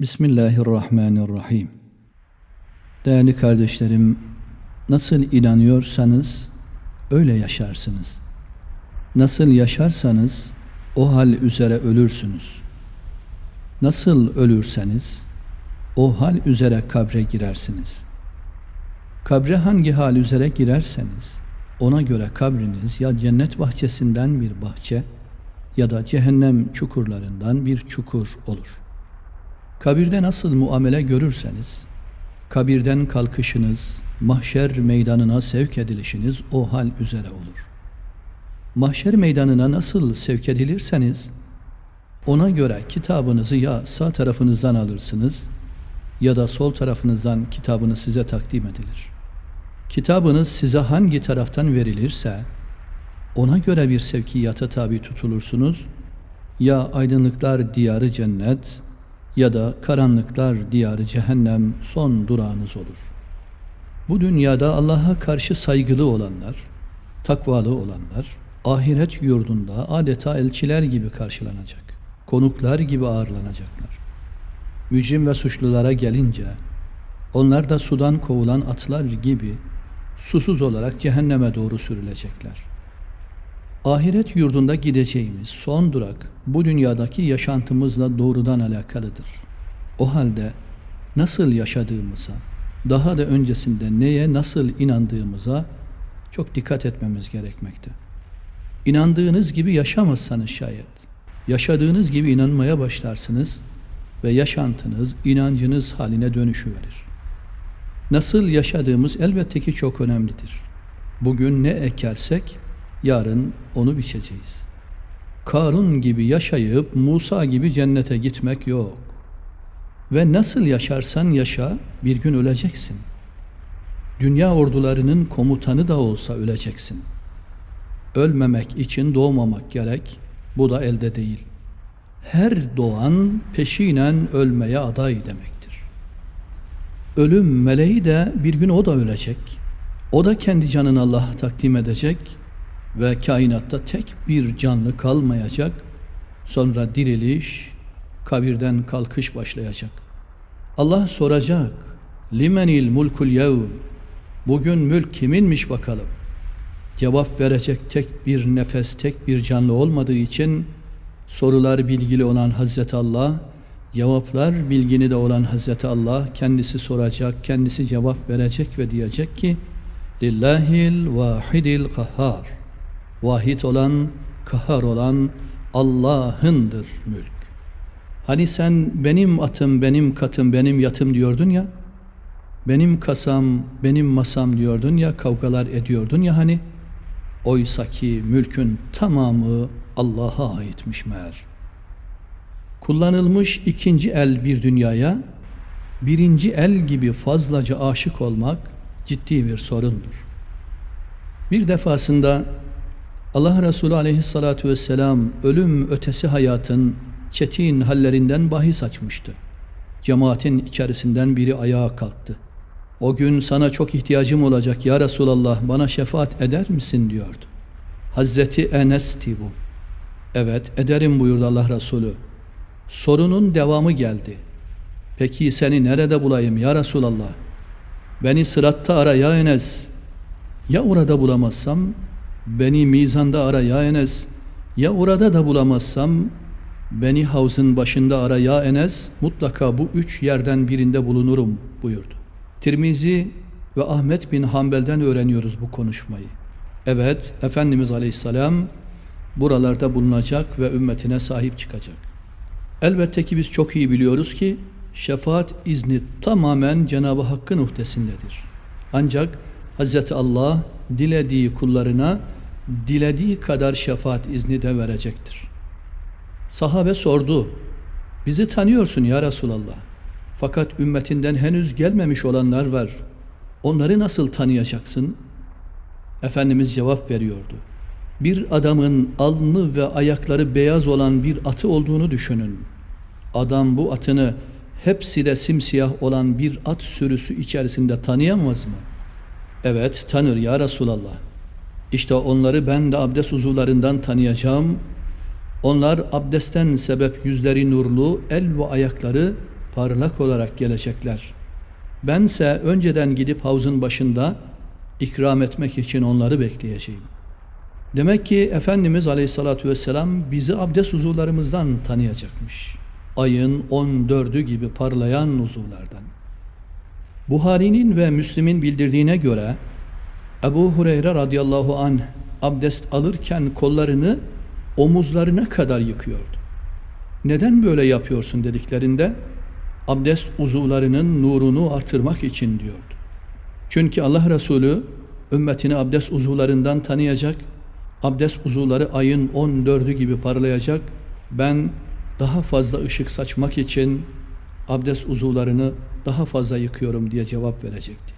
Bismillahirrahmanirrahim. Değerli kardeşlerim, nasıl inanıyorsanız öyle yaşarsınız. Nasıl yaşarsanız o hal üzere ölürsünüz. Nasıl ölürseniz o hal üzere kabre girersiniz. Kabre hangi hal üzere girerseniz ona göre kabriniz ya cennet bahçesinden bir bahçe ya da cehennem çukurlarından bir çukur olur.'' Kabirde nasıl muamele görürseniz, kabirden kalkışınız, mahşer meydanına sevk edilişiniz o hal üzere olur. Mahşer meydanına nasıl sevk edilirseniz, ona göre kitabınızı ya sağ tarafınızdan alırsınız ya da sol tarafınızdan kitabınız size takdim edilir. Kitabınız size hangi taraftan verilirse, ona göre bir sevkiyata tabi tutulursunuz, ya aydınlıklar diyarı cennet, ya da karanlıklar diyarı cehennem son durağınız olur. Bu dünyada Allah'a karşı saygılı olanlar, takvalı olanlar, ahiret yurdunda adeta elçiler gibi karşılanacak, konuklar gibi ağırlanacaklar. Mücrim ve suçlulara gelince, onlar da sudan kovulan atlar gibi susuz olarak cehenneme doğru sürülecekler. Ahiret yurdunda gideceğimiz son durak bu dünyadaki yaşantımızla doğrudan alakalıdır. O halde nasıl yaşadığımıza, daha da öncesinde neye nasıl inandığımıza çok dikkat etmemiz gerekmekte. İnandığınız gibi yaşamazsanız şayet, yaşadığınız gibi inanmaya başlarsınız ve yaşantınız inancınız haline dönüşü verir. Nasıl yaşadığımız elbette ki çok önemlidir. Bugün ne ekersek yarın onu biçeceğiz. Karun gibi yaşayıp Musa gibi cennete gitmek yok. Ve nasıl yaşarsan yaşa bir gün öleceksin. Dünya ordularının komutanı da olsa öleceksin. Ölmemek için doğmamak gerek. Bu da elde değil. Her doğan peşinen ölmeye aday demektir. Ölüm meleği de bir gün o da ölecek. O da kendi canını Allah'a takdim edecek ve kainatta tek bir canlı kalmayacak. Sonra diriliş, kabirden kalkış başlayacak. Allah soracak. Limenil mulkul yevm. Bugün mülk kiminmiş bakalım. Cevap verecek tek bir nefes, tek bir canlı olmadığı için sorular bilgili olan Hazreti Allah, cevaplar bilgini de olan Hazreti Allah kendisi soracak, kendisi cevap verecek ve diyecek ki Lillahil vahidil kahhar. Vahid olan, kahar olan Allah'ındır mülk. Hani sen benim atım, benim katım, benim yatım diyordun ya, benim kasam, benim masam diyordun ya, kavgalar ediyordun ya hani, oysa ki mülkün tamamı Allah'a aitmiş meğer. Kullanılmış ikinci el bir dünyaya, birinci el gibi fazlaca aşık olmak ciddi bir sorundur. Bir defasında Allah Resulü aleyhissalatu vesselam ölüm ötesi hayatın çetin hallerinden bahis açmıştı. Cemaatin içerisinden biri ayağa kalktı. O gün sana çok ihtiyacım olacak ya Resulallah bana şefaat eder misin diyordu. Hazreti Enes'ti bu. Evet ederim buyurdu Allah Resulü. Sorunun devamı geldi. Peki seni nerede bulayım ya Resulallah? Beni sıratta ara ya Enes. Ya orada bulamazsam Beni mizanda ara ya Enes. Ya orada da bulamazsam beni havzın başında ara ya Enes. Mutlaka bu üç yerden birinde bulunurum buyurdu. Tirmizi ve Ahmet bin Hanbel'den öğreniyoruz bu konuşmayı. Evet, Efendimiz Aleyhisselam buralarda bulunacak ve ümmetine sahip çıkacak. Elbette ki biz çok iyi biliyoruz ki şefaat izni tamamen Cenab-ı Hakk'ın uhdesindedir. Ancak Hz. Allah dilediği kullarına dilediği kadar şefaat izni de verecektir. Sahabe sordu. Bizi tanıyorsun ya Resulallah. Fakat ümmetinden henüz gelmemiş olanlar var. Onları nasıl tanıyacaksın? Efendimiz cevap veriyordu. Bir adamın alnı ve ayakları beyaz olan bir atı olduğunu düşünün. Adam bu atını hepsi de simsiyah olan bir at sürüsü içerisinde tanıyamaz mı? Evet tanır ya Resulallah. İşte onları ben de abdest uzuvlarından tanıyacağım. Onlar abdestten sebep yüzleri nurlu, el ve ayakları parlak olarak gelecekler. Bense önceden gidip havuzun başında ikram etmek için onları bekleyeceğim. Demek ki Efendimiz Aleyhisselatü Vesselam bizi abdest uzuvlarımızdan tanıyacakmış. Ayın 14'ü gibi parlayan uzuvlardan. Buhari'nin ve Müslim'in bildirdiğine göre Ebu Hureyre radıyallahu anh abdest alırken kollarını omuzlarına kadar yıkıyordu. Neden böyle yapıyorsun dediklerinde abdest uzuvlarının nurunu artırmak için diyordu. Çünkü Allah Resulü ümmetini abdest uzuvlarından tanıyacak, abdest uzuvları ayın 14'ü gibi parlayacak. Ben daha fazla ışık saçmak için abdest uzuvlarını daha fazla yıkıyorum diye cevap verecekti.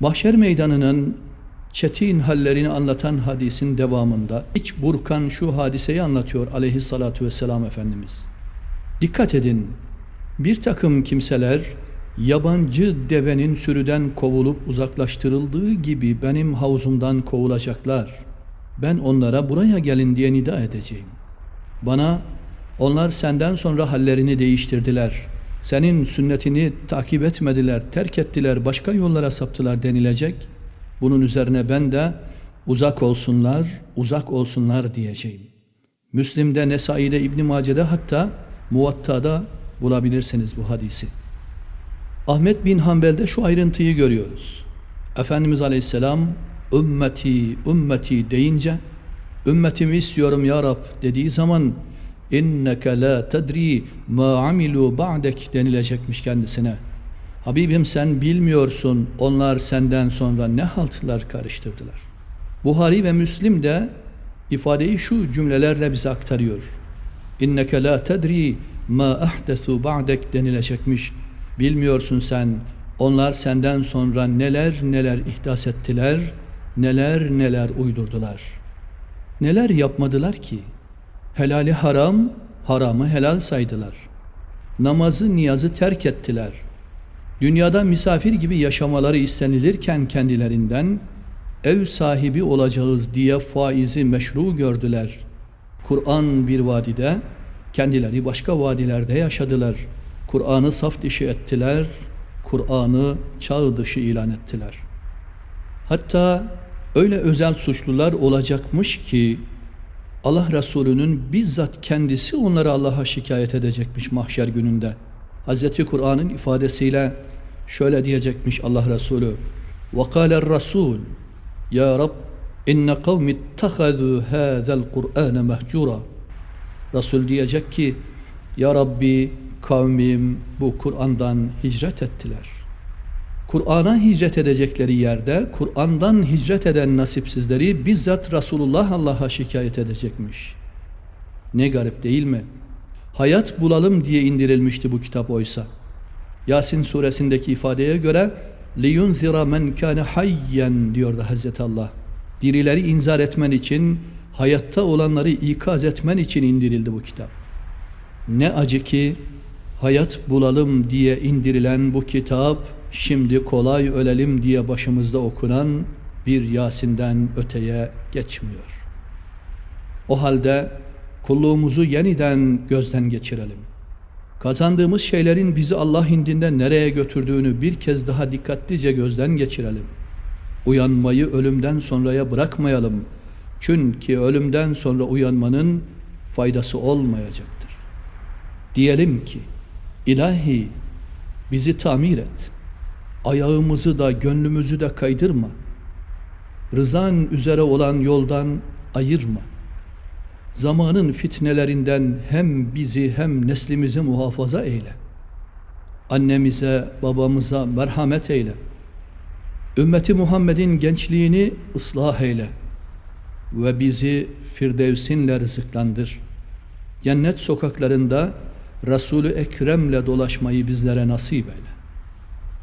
Mahşer meydanının çetin hallerini anlatan hadisin devamında iç burkan şu hadiseyi anlatıyor aleyhissalatu vesselam Efendimiz. Dikkat edin, bir takım kimseler yabancı devenin sürüden kovulup uzaklaştırıldığı gibi benim havuzumdan kovulacaklar. Ben onlara buraya gelin diye nida edeceğim. Bana onlar senden sonra hallerini değiştirdiler. Senin sünnetini takip etmediler, terk ettiler, başka yollara saptılar denilecek. Bunun üzerine ben de uzak olsunlar, uzak olsunlar diyeceğim. Müslim'de, Nesai'de, İbn Mace'de hatta Muvatta'da bulabilirsiniz bu hadisi. Ahmet bin Hanbel'de şu ayrıntıyı görüyoruz. Efendimiz Aleyhisselam ümmeti, ümmeti deyince ümmetimi istiyorum ya Rab dediği zaman inneke la tedri ma amilu ba'dek denilecekmiş kendisine. Habibim sen bilmiyorsun onlar senden sonra ne haltlar karıştırdılar. Buhari ve Müslim de ifadeyi şu cümlelerle bize aktarıyor. İnneke la tedri ma ahdesu ba'dek denilecekmiş. Bilmiyorsun sen onlar senden sonra neler neler ihdas ettiler, neler neler uydurdular. Neler yapmadılar ki? Helali haram, haramı helal saydılar. Namazı niyazı terk ettiler. Dünyada misafir gibi yaşamaları istenilirken kendilerinden ev sahibi olacağız diye faizi meşru gördüler. Kur'an bir vadide, kendileri başka vadilerde yaşadılar. Kur'an'ı saf dışı ettiler, Kur'an'ı çağ dışı ilan ettiler. Hatta öyle özel suçlular olacakmış ki Allah Resulü'nün bizzat kendisi onları Allah'a şikayet edecekmiş mahşer gününde. Hazreti Kur'an'ın ifadesiyle şöyle diyecekmiş Allah Resulü. وَقَالَ الرَّسُولُ Ya Rab inne kavmi ittehazû hâzel Kur'âne mehcura. Resul diyecek ki Ya Rabbi kavmim bu Kur'an'dan hicret ettiler. Kur'an'a hicret edecekleri yerde Kur'an'dan hicret eden nasipsizleri bizzat Resulullah Allah'a şikayet edecekmiş. Ne garip değil mi? Hayat bulalım diye indirilmişti bu kitap oysa. Yasin suresindeki ifadeye göre liyunzira men kana hayyen diyordu Hazreti Allah. Dirileri inzar etmen için, hayatta olanları ikaz etmen için indirildi bu kitap. Ne acı ki hayat bulalım diye indirilen bu kitap şimdi kolay ölelim diye başımızda okunan bir Yasin'den öteye geçmiyor. O halde kulluğumuzu yeniden gözden geçirelim. Kazandığımız şeylerin bizi Allah indinde nereye götürdüğünü bir kez daha dikkatlice gözden geçirelim. Uyanmayı ölümden sonraya bırakmayalım. Çünkü ölümden sonra uyanmanın faydası olmayacaktır. Diyelim ki, ilahi bizi tamir et. Ayağımızı da gönlümüzü de kaydırma. Rızan üzere olan yoldan ayırma. Zamanın fitnelerinden hem bizi hem neslimizi muhafaza eyle. Annemize, babamıza merhamet eyle. Ümmeti Muhammed'in gençliğini ıslah eyle. Ve bizi Firdevsinle rızıklandır. Cennet sokaklarında Resulü Ekrem'le dolaşmayı bizlere nasip eyle.